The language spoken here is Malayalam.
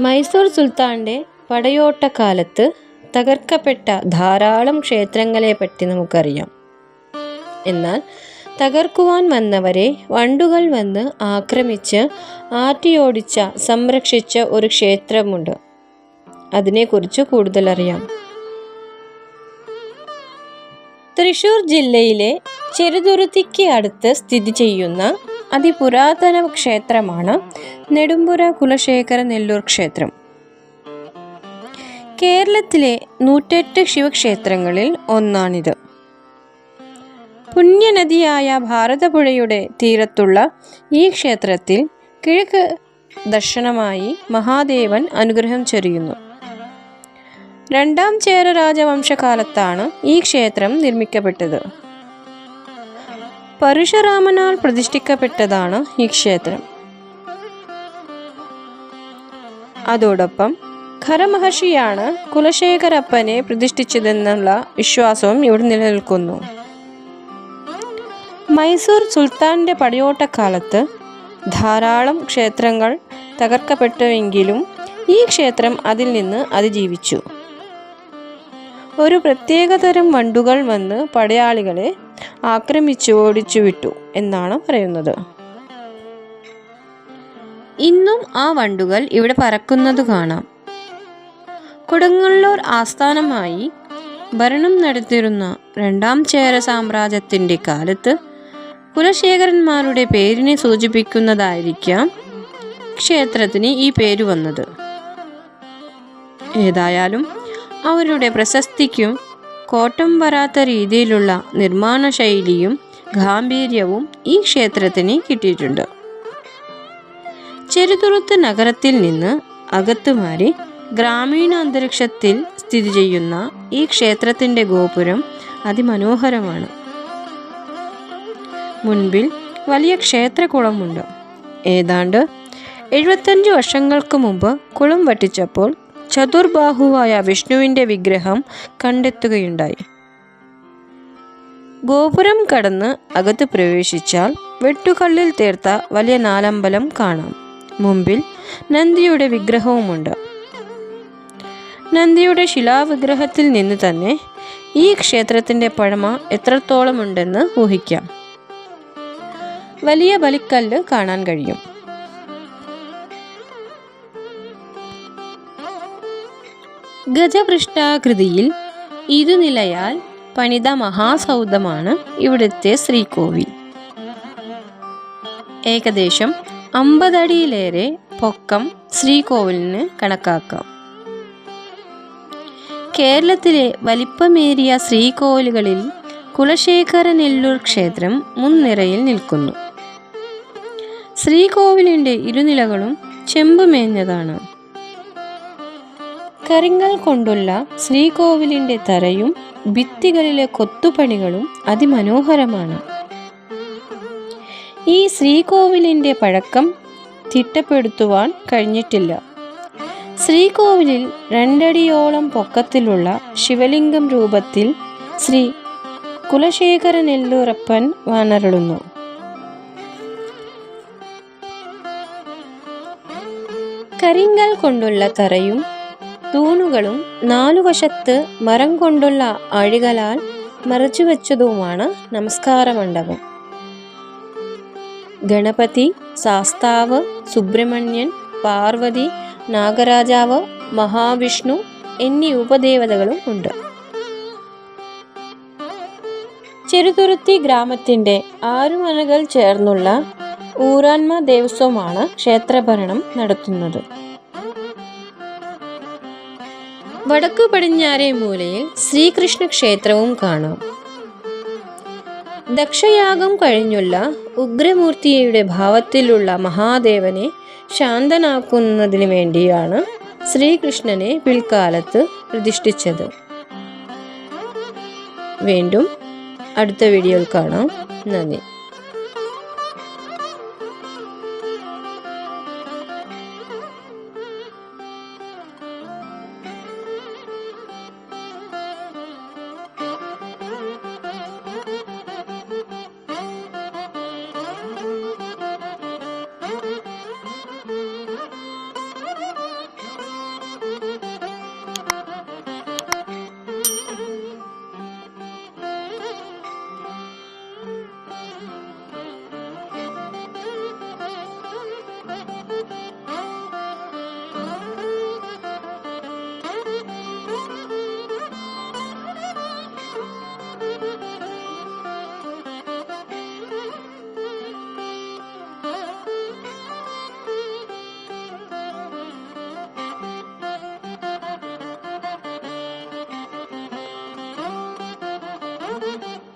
മൈസൂർ സുൽത്താന്റെ പടയോട്ടക്കാലത്ത് തകർക്കപ്പെട്ട ധാരാളം ക്ഷേത്രങ്ങളെപ്പറ്റി നമുക്കറിയാം. എന്നാൽ തകർക്കുവാൻ വന്നവരെ വണ്ടുകൾ വന്ന് ആക്രമിച്ച് ആറ്റിയോടിച്ച സംരക്ഷിച്ച ഒരു ക്ഷേത്രമുണ്ട്. അതിനെക്കുറിച്ച് കൂടുതൽ അറിയാം തൃശൂർ ജില്ലയിലെ ചെറുതുരുത്തിക്ക് അടുത്ത് സ്ഥിതി ചെയ്യുന്ന അതിപുരാതന ക്ഷേത്രമാണ് നെടുമ്പുര കുലശേഖര നെല്ലൂർ ക്ഷേത്രം. കേരളത്തിലെ നൂറ്റെട്ട് ശിവക്ഷേത്രങ്ങളിൽ ഒന്നാണിത്. പുണ്യനദിയായ ഭാരതപുഴയുടെ തീരത്തുള്ള ഈ ക്ഷേത്രത്തിൽ കിഴക്ക് ദർശനമായി മഹാദേവൻ അനുഗ്രഹം ചൊരിയുന്നു. രണ്ടാം ചേര രാജവംശകാലത്താണ് ഈ ക്ഷേത്രം നിർമ്മിക്കപ്പെട്ടത്. പരശുരാമനാൽ പ്രതിഷ്ഠിക്കപ്പെട്ടതാണ് ഈ ക്ഷേത്രം. അതോടൊപ്പം ഖരമഹർഷിയാണ് കുലശേഖരപ്പനെ പ്രതിഷ്ഠിച്ചതെന്നുള്ള വിശ്വാസവും ഇവിടെ നിലനിൽക്കുന്നു. മൈസൂർ സുൽത്താന്റെ പടയോട്ടക്കാലത്ത് ധാരാളം ക്ഷേത്രങ്ങൾ തകർക്കപ്പെട്ടുവെങ്കിലും ഈ ക്ഷേത്രം അതിൽ നിന്ന് അതിജീവിച്ചു. ഒരു പ്രത്യേകതരം വണ്ടുകൾ വന്ന് പടയാളികളെ ആക്രമിച്ചു ഓടിച്ചു വിട്ടു എന്നാണ് പറയുന്നത്. ഇന്നും ആ വണ്ടുകൾ ഇവിടെ പറക്കുന്നത് കാണാം. കൊടുങ്ങല്ലൂർ ആസ്ഥാനമായി ഭരണം നടത്തിയിരുന്ന രണ്ടാം ചേര സാമ്രാജ്യത്തിന്റെ കാലത്ത് കുലശേഖരന്മാരുടെ പേരിനെ സൂചിപ്പിക്കുന്നതായിരിക്കാം ക്ഷേത്രത്തിന് ഈ പേര് വന്നത്. ഏതായാലും അവരുടെ പ്രശസ്തിക്കും കോട്ടം വരാത്ത രീതിയിലുള്ള നിർമ്മാണ ശൈലിയും ഗാംഭീര്യവും ഈ ക്ഷേത്രത്തിന് കിട്ടിയിട്ടുണ്ട്. ചെറുതുരുത്ത് നഗരത്തിൽ നിന്ന് അകത്തുമാറി ഗ്രാമീണ അന്തരീക്ഷത്തിൽ സ്ഥിതി ചെയ്യുന്ന ഈ ക്ഷേത്രത്തിന്റെ ഗോപുരം അതിമനോഹരമാണ്. മുൻപിൽ വലിയ ക്ഷേത്രകുളമുണ്ട്. ഏതാണ്ട് എഴുപത്തഞ്ച് വർഷങ്ങൾക്ക് മുമ്പ് കുളം വറ്റിച്ചപ്പോൾ ചതുർബാഹുവായ വിഷ്ണുവിന്റെ വിഗ്രഹം കണ്ടെത്തുകയുണ്ടായി. ഗോപുരം കടന്ന് അകത്ത് പ്രവേശിച്ചാൽ വെട്ടുകല്ലിൽ തീർത്ത വലിയ നാലമ്പലം കാണാം. മുമ്പിൽ നന്ദിയുടെ വിഗ്രഹവുമുണ്ട്. നന്ദിയുടെ ശിലാവിഗ്രഹത്തിൽ നിന്ന് തന്നെ ഈ ക്ഷേത്രത്തിന്റെ പഴമ എത്രത്തോളമുണ്ടെന്ന് ഊഹിക്കാം. വലിയ ബലിക്കല്ല് കാണാൻ കഴിയും. ഗജപൃഷ്ഠാകൃതിയിൽ ഇരുനിലയാൽ പണിത മഹാസൗധമാണ് ഇവിടുത്തെ ശ്രീകോവിൽ. ഏകദേശം അമ്പതടിയിലേറെ പൊക്കം ശ്രീകോവിലിന് കണക്കാക്കാം. കേരളത്തിലെ വലിപ്പമേറിയ ശ്രീകോവിലുകളിൽ കുലശേഖര നെല്ലൂർ ക്ഷേത്രം മുൻനിരയിൽ നിൽക്കുന്നു. ശ്രീകോവിലിന്റെ ഇരുനിലകളും ചെമ്പുമേഞ്ഞതാണ്. കരിങ്കൽ കൊണ്ടുള്ള ശ്രീകോവിലിന്റെ തറയും ഭിത്തികളിലെ കൊത്തുപണികളും അതിമനോഹരമാണ്. ഈ ശ്രീകോവിലിന്റെ പഴക്കം തിട്ടപ്പെടുത്തുവാൻ കഴിഞ്ഞിട്ടില്ല. ശ്രീകോവിലിൽ രണ്ടടിയോളം പൊക്കത്തിലുള്ള ശിവലിംഗം രൂപത്തിൽ ശ്രീ കുലശേഖര നെല്ലൂറപ്പൻ വാണരുളുന്നു കരിങ്കൽ കൊണ്ടുള്ള തറയും തൂണുകളും നാലുവശത്ത് മരം കൊണ്ടുള്ള അഴികളാൽ മറച്ചുവെച്ചതുമാണ് നമസ്കാര മണ്ഡപം ഗണപതി ശാസ്താവ് സുബ്രഹ്മണ്യൻ പാർവതി നാഗരാജാവ് മഹാവിഷ്ണു എന്നീ ഉപദേവതകളും ഉണ്ട്. ചെറുതുരുത്തി ഗ്രാമത്തിന്റെ ആറുമനകൾ ചേർന്നുള്ള ഊരാൻമ ദേവസ്വമാണ് ക്ഷേത്രഭരണം നടത്തുന്നത്. വടക്കു പടിഞ്ഞാറേ മൂലയിൽ ശ്രീകൃഷ്ണ ക്ഷേത്രവും കാണാം. ദക്ഷയാഗം കഴിഞ്ഞുള്ള ഉഗ്രമൂർത്തിയുടെ ഭാവത്തിലുള്ള മഹാദേവനെ ശാന്തനാക്കുന്നതിന് വേണ്ടിയാണ് ശ്രീകൃഷ്ണനെ പിൽക്കാലത്ത് പ്രതിഷ്ഠിച്ചത്. വീണ്ടും അടുത്ത വീഡിയോയിൽ കാണാം. നന്ദി. Thank you.